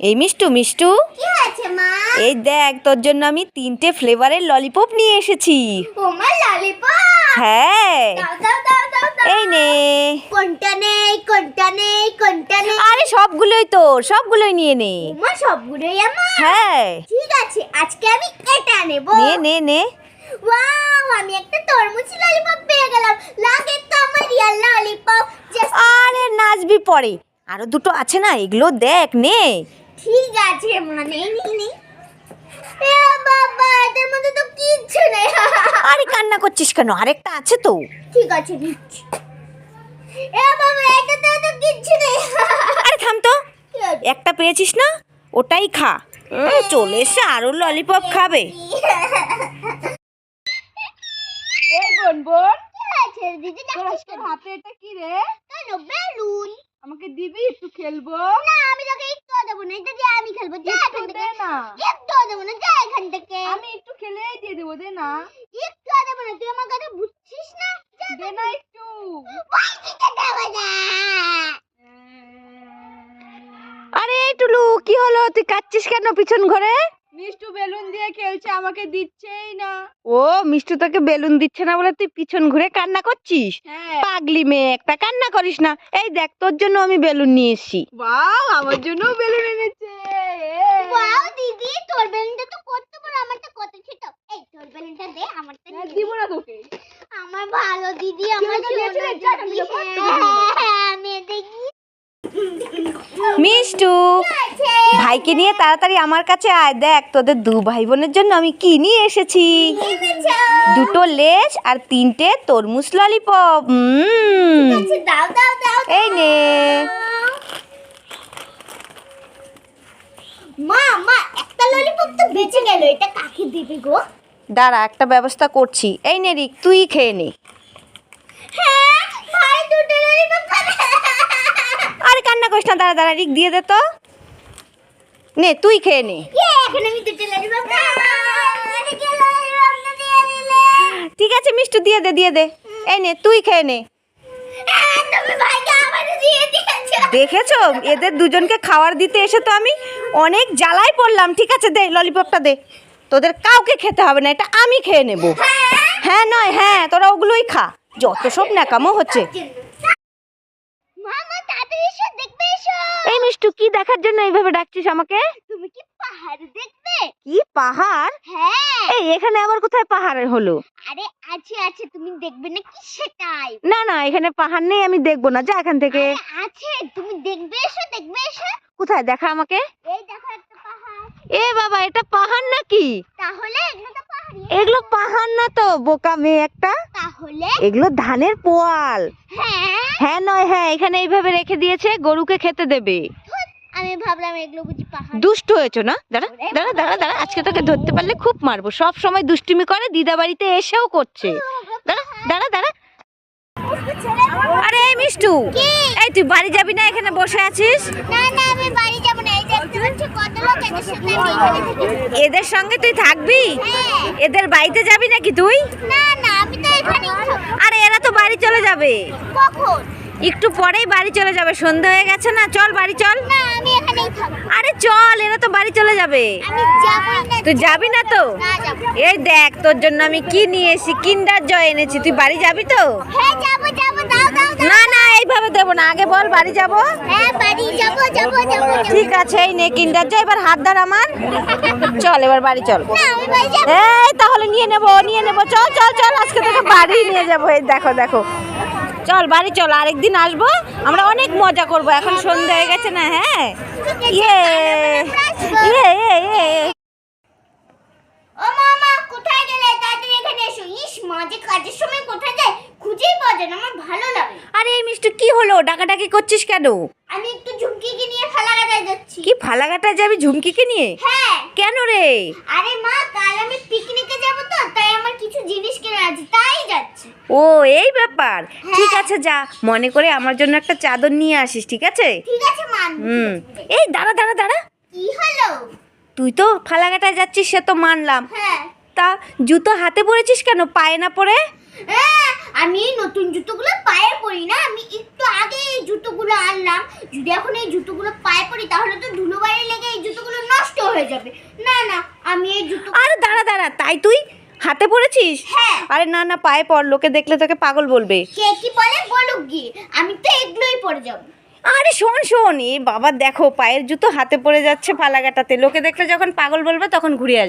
এই মিষ্টু মিষ্টু। এই দেখ তোর জন্য আমি তিনটে ফ্লেভারের ললিপপ নিয়ে এসেছি। হ্যাঁ। এই নে। কোনটা নেই কোনটা নেই কোনটা নেই? আরে সবগুলোই সবগুলোই নিয়ে নে। মা সবগুলোই আমার? হ্যাঁ। ঠিক আছে আজকে আমি এটা নেব। নে নে নে। ওয়াও আমি একটা তরমুজ ললিপপ পেয়ে গেলাম। লাগে তো আমার রিয়েল ললিপপ আরে নাচবি পরে। আরও দুটো আছে না এগুলো দেখ নে। ঠিক আছে মানে নেই। বাবা এদের মধ্যে তো কিচ্ছু নেই। আরে কান্না করছিস কেন? আরেকটা আছে তো। ঠিক আছে দিচ্ছি। এ বাবা এটাতে তো কিচ্ছু নেই। আরে থাম তো। একটা পেয়েছিস না? ওটাই খা। চলে এসে আরও ললিপপ খাবে। বোন বোন। দিদি হাতে এটা কি রে? বেলুন। আমাকে দিবি একটু খেলব? না আমি তোকে একটু দেবো না এটা দিয়ে আমি খেলব যা এখান একটু থেকে না। একটু দেবো না যা এখান থেকে। আমি একটু খেলেই দিয়ে দেবো দে না। একটু দেবো না তুই আমার কথা বুঝছিস না? দে না একটু। ওই দিকে দেবো না আরে টুলু কি হলো? তুই কাচ্ছিস কেন পিছন ঘরে? মিষ্টু বেলুন দিয়ে খেলছে আমাকে দিচ্ছেই না। ও মিষ্টু তোকে বেলুন দিচ্ছে না বলে তুই পিছন ঘুরে কান্না করছিস? হ্যাঁ। পাগলি মেয়ে একটা কান্না করিস না। এই দেখ তোর জন্য আমি বেলুন নিয়ে এসেছি। বাহ আমার জন্য বেলুন এনেছে। ওয়াও দিদি তোর বেলুনটা তো কত বড় আমারটা কত ছোট। এই তোর বেলুনটা দে আমারটা হ্যাঁ, দিব না। তোকে। আমার ভালো দিদি আমার দিদি। যখন হ্যাঁ, দেখি। মিষ্টু ভাইকে নিয়ে তাড়াতাড়ি আমার কাছে আয় দেখ তোদের দু ভাই বোনের জন্য আমি কি নিয়ে এসেছি। দুটো লেজ আর তিনটে তরমুজ ললিপপ এই নে। মা মা একটা ললিপপ তো বেঁচে গেল এটা কাকে দিবি গো? দাঁড়া একটা ব্যবস্থা করছি। এই নে রিক তুই খেয়ে নে। হ্যাঁ আরে কান্না করিস না দাঁড়া দাঁড়া রিক দিয়ে দে তো। নে তুই খেয়ে নে। ঠিক আছে মিষ্টি দিয়ে দে দিয়ে দে। এই নে তুই খেয়ে নে। হ্যাঁ, দেখেছ? এদের দুজনকে খাবার দিতে এসে তো আমি অনেক জ্বালাই পড়লাম। ঠিক আছে দে ললিপপটা দে। তোদের কাউকে খেতে হবে না এটা আমি খেয়ে নেব। হ্যাঁ নয় হ্যাঁ তোরা ওগুলোই খা। যত সব ন্যাকামো হচ্ছে মামা তাড়াতাড়ি এসো দেখবে এসো এই মিষ্টু কি দেখার জন্য এইভাবে ডাকছিস আমাকে? তুমি কি পাহাড় দেখবে? কি পাহাড়? হ্যাঁ। এই এখানে আবার কোথায় পাহাড় হলো? আরে আছে আছে তুমি দেখবে না কি সেটাই? না না এখানে পাহাড় নেই আমি দেখব না যা এখান থেকে। আছে তুমি দেখবে এসো দেখবে এসো। কোথায় দেখা আমাকে? এই দেখো একটা পাহাড়। এ বাবা এটা পাহাড় নাকি? তাহলে তো পাহাড়ি এগুলো পাহাড় না তো বোকা মেয়ে একটা। তাহলে? এগুলো ধানের পোয়াল। হ্যাঁ। হ্যাঁ নয় হ্যাঁ এখানে এইভাবে রেখে দিয়েছে গরুকে খেতে দেবে। আমি ভাবলাম এগুলো বুঝি পাহাড়। দুষ্ট হয়েছো না? দাঁড়া দাঁড়া দাঁড়া দাঁড়া আজকে তোকে ধরতে পারলে খুব মারবো। সব সময় দুষ্টুমি করে দিদা বাড়িতে এসেও করছে। দাঁড়া দাঁড়া দাঁড়া। আরে মিষ্টু। এই তুই বাড়ি যাবি না এখানে বসে আছিস? না না আমি বাড়ি যাব না এই দেখতে পাচ্ছি কত লোক এদের সঙ্গে তুই থাকবি? হ্যাঁ। এদের বাড়িতে যাবি নাকি তুই? আরে এরা তো বাড়ি চলে যাবে। একটু পরেই বাড়ি চলে যাবে। সন্ধ্যা হয়ে গেছে না? চল বাড়ি চল। আরে চল এরা তো বাড়ি চলে যাবে। তুই যাবি না তো? এই দেখ তোর জন্য আমি কি নিয়ে এসেছি কিন্ডার জয় এনেছি। তুই বাড়ি যাবি তো। না না এইভাবে দেবো না। আগে বল বাড়ি যাব? হ্যাঁ বাড়ি যাব যাব যাব। ঠিক আছে এই নে কিন্ডার জয় এবার হাত ধর আমার। চল এবার বাড়ি চল। এই তাহলে নিয়ে নেব নিয়ে নেব। চল চল চল আজকে তোকে বাড়ি নিয়ে যাব। এই দেখো দেখো। চল বাড়ি চল আরেকদিন আসব। আমরা অনেক মজা করব। এখন সন্ধ্যা হয়ে গেছে না হ্যাঁ? ইয়ে ইয়ে ইয়ে ইয়ে ও মামা কোথায় গেলে? তাড়াতাড়ি এখানে এসো। ইস মাঝে কাজের সময় কোথায় যায়? খুঁজেই পাওয়া যায় না। আমার ভালো লাগে আরে এই মিষ্টি কি হলো? ডাকাডাকি করছিস কেন? আমি একটু ঝুমকিকে নিয়ে ফালাকাটায় যাচ্ছি। কি ফালাকাটা যাবি ঝুমকিকে নিয়ে? হ্যাঁ। কেন রে? আরে মা কাল আমি পিকনিকে যাব তো তাই আমার কিছু জিনিস কেনা আছে তাই যাচ্ছি। ও এই ব্যাপার। ঠিক আছে যা। মনে করে আমার জন্য একটা চাদর নিয়ে আসিস ঠিক আছে? ঠিক আছে মান হুম। এই দাঁড়া দাঁড়া দাঁড়া। কি হলো? তুই তো ফালাকাটায় যাচ্ছিস সে তো মানলাম। হ্যাঁ। তা জুতো হাতে পরেছিস কেন? পায়ে না পরে? হ্যাঁ আমি এই নতুন জুতোগুলো পায়ে পরি না আমি একটু আগে এই জুতোগুলো আনলাম। যদি এখন এই জুতোগুলো পায়ে পরি তাহলে তো ধুলো বাইরে লেগে এই জুতোগুলো নষ্ট হয়ে যাবে। না না আমি এই জুতো আরে দাঁড়া দাঁড়া তাই তুই হাতে পড়েছিস হ্যাঁ। আরে না না পায়ে পড় লোকে দেখলে তোকে পাগল বলবে। কে কি বলে বলুক গিয়ে আমি তো এগুলোই পরে যাব। আরে শোন শোন এ বাবা দেখো পায়ের জুতো হাতে পড়ে যাচ্ছে ফালাকাটাতে লোকে দেখলে যখন পাগল বলবে তখন ঘুরে আসবে।